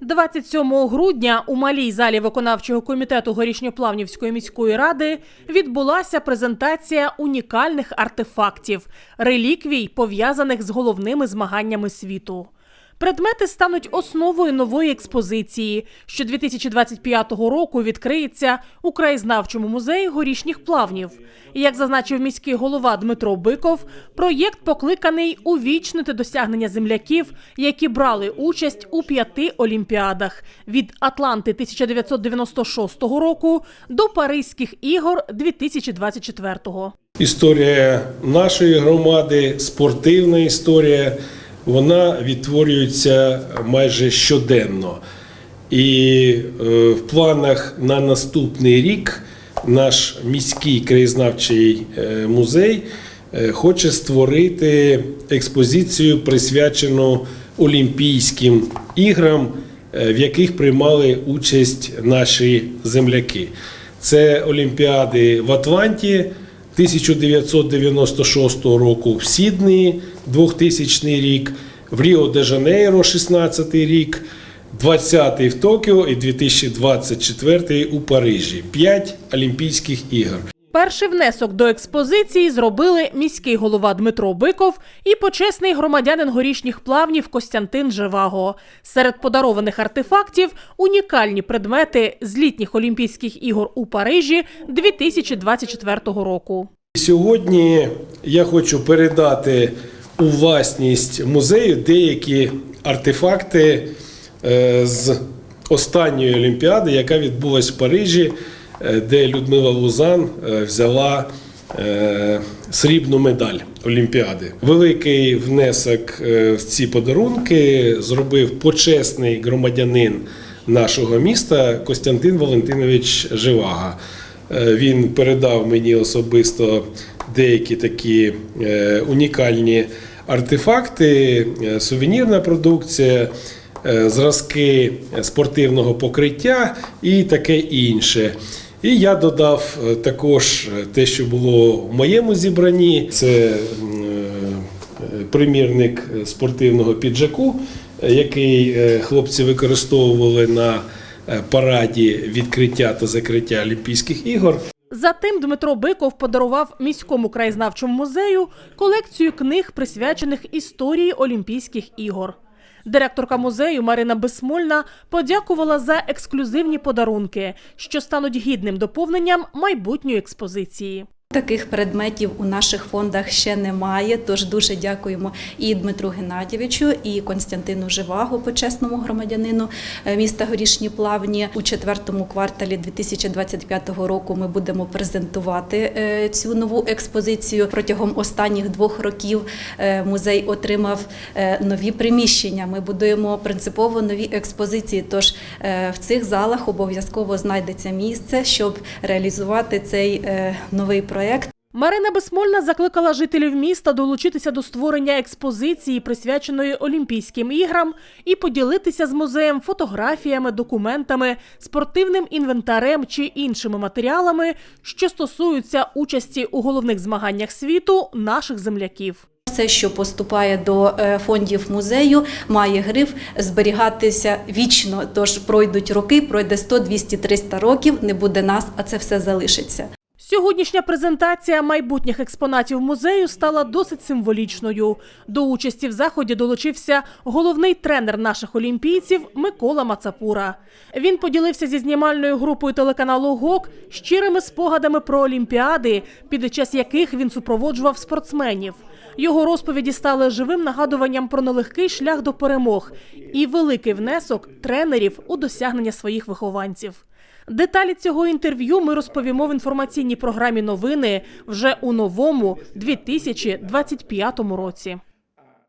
27 грудня у малій залі виконавчого комітету Горішньоплавнівської міської ради відбулася презентація унікальних артефактів, реліквій, пов'язаних з головними змаганнями світу. Предмети стануть основою нової експозиції, що 2025 року відкриється у краєзнавчому музеї горішніх плавнів. Як зазначив міський голова Дмитро Биков, проєкт покликаний увічнити досягнення земляків, які брали участь у п'яти олімпіадах від Атланти 1996 року до Паризьких ігор 2024. Історія нашої громади, спортивна історія, вона відтворюється майже щоденно. І е, в планах на наступний рік наш міський краєзнавчий е, музей е, хоче створити експозицію, присвячену Олімпійським іграм, е, в яких приймали участь наші земляки. Це Олімпіади в Атланті 1996 року в Сіднеї 2000 рік, в Ріо де Жанейро 16 рік, 20-й в Токіо і 2024 у Парижі. П'ять Олімпійських ігор. Перший внесок до експозиції зробили міський голова Дмитро Биков і почесний громадянин горішніх плавнів Костянтин Живаго. Серед подарованих артефактів унікальні предмети з літніх Олімпійських ігор у Парижі 2024 року. Сьогодні я хочу передати у власність музею деякі артефакти е, з останньої олімпіади, яка відбулась в Парижі, де Людмила Лузан е, взяла е, срібну медаль Олімпіади. Великий внесок е, в ці подарунки зробив почесний громадянин нашого міста Костянтин Валентинович Живага. Е, Він передав мені особисто деякі такі е, унікальні артефакти, е, сувенірна продукція, е, зразки спортивного покриття і таке інше. І я додав е, також те, що було в моєму зібранні. Це е, примірник спортивного піджаку, е, який е, хлопці використовували на е, параді відкриття та закриття Олімпійських ігор. Затим Дмитро Биков подарував міському краєзнавчому музею колекцію книг, присвячених історії Олімпійських ігор. Директорка музею Марина Бесмольна подякувала за ексклюзивні подарунки, що стануть гідним доповненням майбутньої експозиції. Таких предметів у наших фондах ще немає. Тож дуже дякуємо і Дмитру Геннадійовичу, і Константину Живаго, почесному громадянину е, міста Горішні Плавні. У четвертому кварталі 2025 року ми будемо презентувати е, цю нову експозицію. Протягом останніх двох років е, музей отримав нові приміщення. Ми будуємо принципово нові експозиції. Тож в цих залах обов'язково знайдеться місце, щоб реалізувати цей новий проект. Марина Безсмольна закликала жителів міста долучитися до створення експозиції, присвяченої Олімпійським іграм, і поділитися з музеєм фотографіями, документами, спортивним інвентарем чи іншими матеріалами, що стосуються участі у головних змаганнях світу наших земляків. Все, що поступає до е, фондів музею, має гриф зберігатися вічно. Тож пройдуть роки, пройде 100, 200, 300 років, не буде нас, а це все залишиться. Сьогоднішня презентація майбутніх експонатів музею стала досить символічною. До участі в заході долучився головний тренер наших олімпійців Микола Мацапура. Він поділився зі знімальною групою телеканалу ГОК щирими спогадами про олімпіади, під час яких він супроводжував спортсменів. Його розповіді стали живим нагадуванням про нелегкий шлях до перемог і великий внесок тренерів у досягнення своїх вихованців. Деталі цього інтерв'ю ми розповімо в інформаційній програмі новини вже у новому 2025 році.